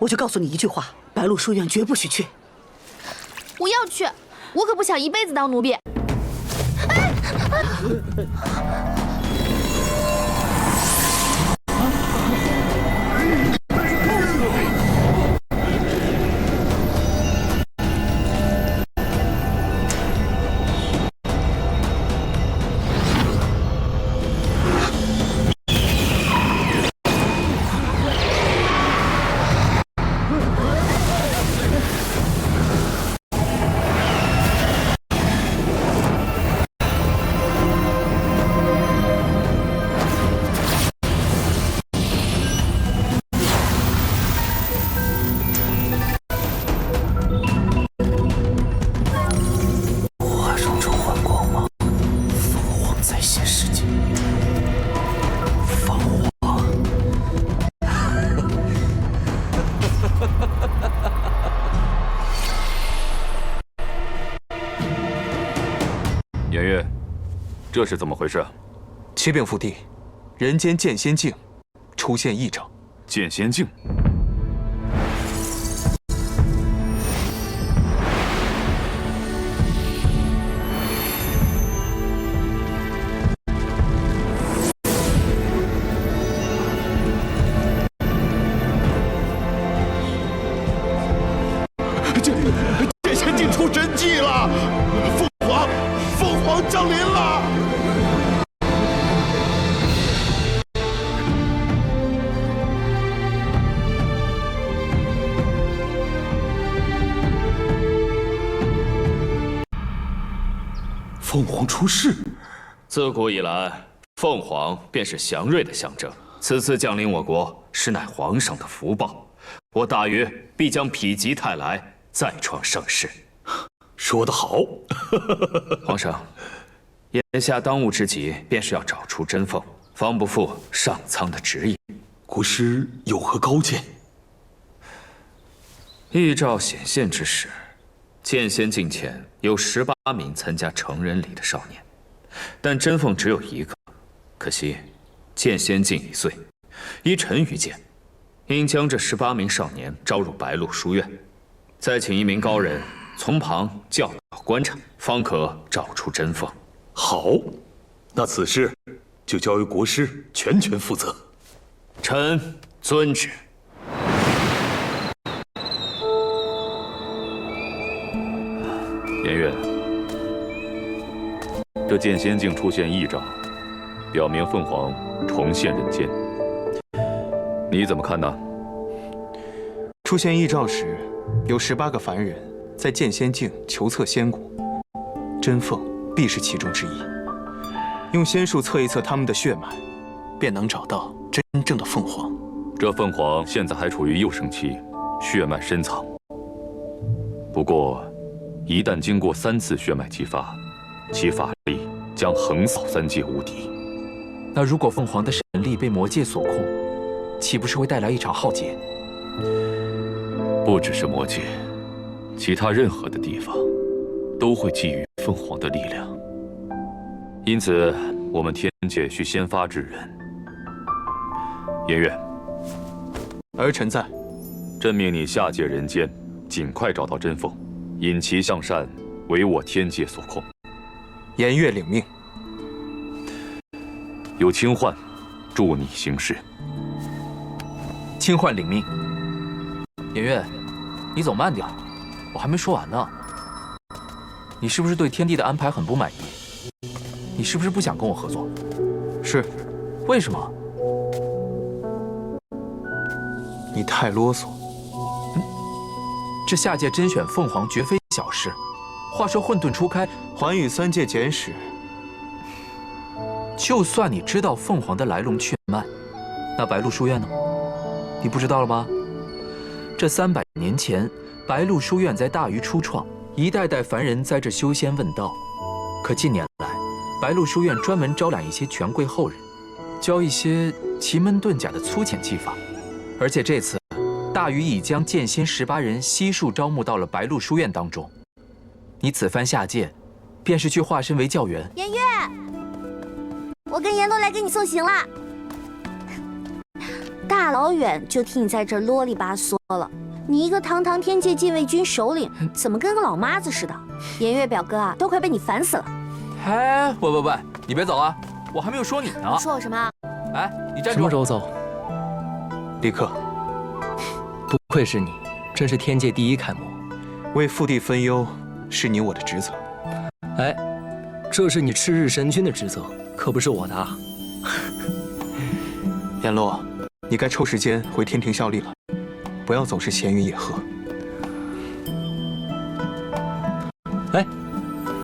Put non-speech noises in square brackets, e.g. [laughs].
我就告诉你一句话：白鹿书院绝不许去。我要去，我可不想一辈子当奴婢。化 [laughs] 颜月，这是怎么回事？启禀父帝，人间剑仙境出现异常。剑仙境，剑仙境出真迹了！凤凰出世，自古以来，凤凰便是祥瑞的象征。此次降临我国，实乃皇上的福报。我大禹必将否极泰来，再创盛世。说得好！皇上，眼下当务之急便是要找出真凤，方不负上苍的旨意。国师有何高见？预兆显现之时，剑仙境前有十八名参加成人礼的少年，但真凤只有一个。可惜，剑仙境已碎，依臣愚见，应将这十八名少年招入白鹿书院，再请一名高人从旁教导观察，方可找出真凤。好，那此事就交由国师全权负责。臣遵旨。颜月，这剑仙境出现异兆，表明凤凰重现人间。你怎么看呢？出现异兆时，有十八个凡人在剑仙境求测仙骨，真凤必是其中之一。用仙术测一测他们的血脉，便能找到真正的凤凰。这凤凰现在还处于幼生期，血脉深藏。不过，一旦经过三次血脉激发，其法力将横扫三界无敌。那如果凤凰的神力被魔界所控，岂不是会带来一场浩劫？不只是魔界，其他任何的地方都会觊觎凤凰的力量。因此，我们天界需先发制人。颜月，儿臣在。朕命你下界人间，尽快找到真凤，引其向善，为我天界所控。颜月领命。有清幻，助你行事。清幻领命。颜月，你走慢点，我还没说完呢。你是不是对天帝的安排很不满意？你是不是不想跟我合作？是。为什么？你太啰嗦。这下界甄选凤凰绝非小事。话说混沌初开，寰宇三界简史。就算你知道凤凰的来龙去脉，那白鹿书院呢？你不知道了吧？这三百年前，白鹿书院在大禹初创，一代代凡人在这修仙问道。可近年来，白鹿书院专门招揽一些权贵后人，教一些奇门遁甲的粗浅技法。而且这次，大禹已将剑仙十八人悉数招募到了白鹿书院当中。你此番下界，便是去化身为教员。颜月，我跟阎罗来给你送行了。大大老远就听你在这儿啰里吧嗦了。你一个堂堂天界禁卫军首领，怎么跟个老妈子似的？颜月表哥啊，都快被你烦死了。哎，喂喂喂，你别走啊，我还没有说你呢。说我什么？哎，你站住！什么时候走？立刻不愧是你，真是天界第一楷模。为父帝分忧，是你我的职责。哎，这是你赤日神君的职责，可不是我的啊。[laughs] 阎罗，你该抽时间回天庭效力了，不要总是闲云野鹤。哎，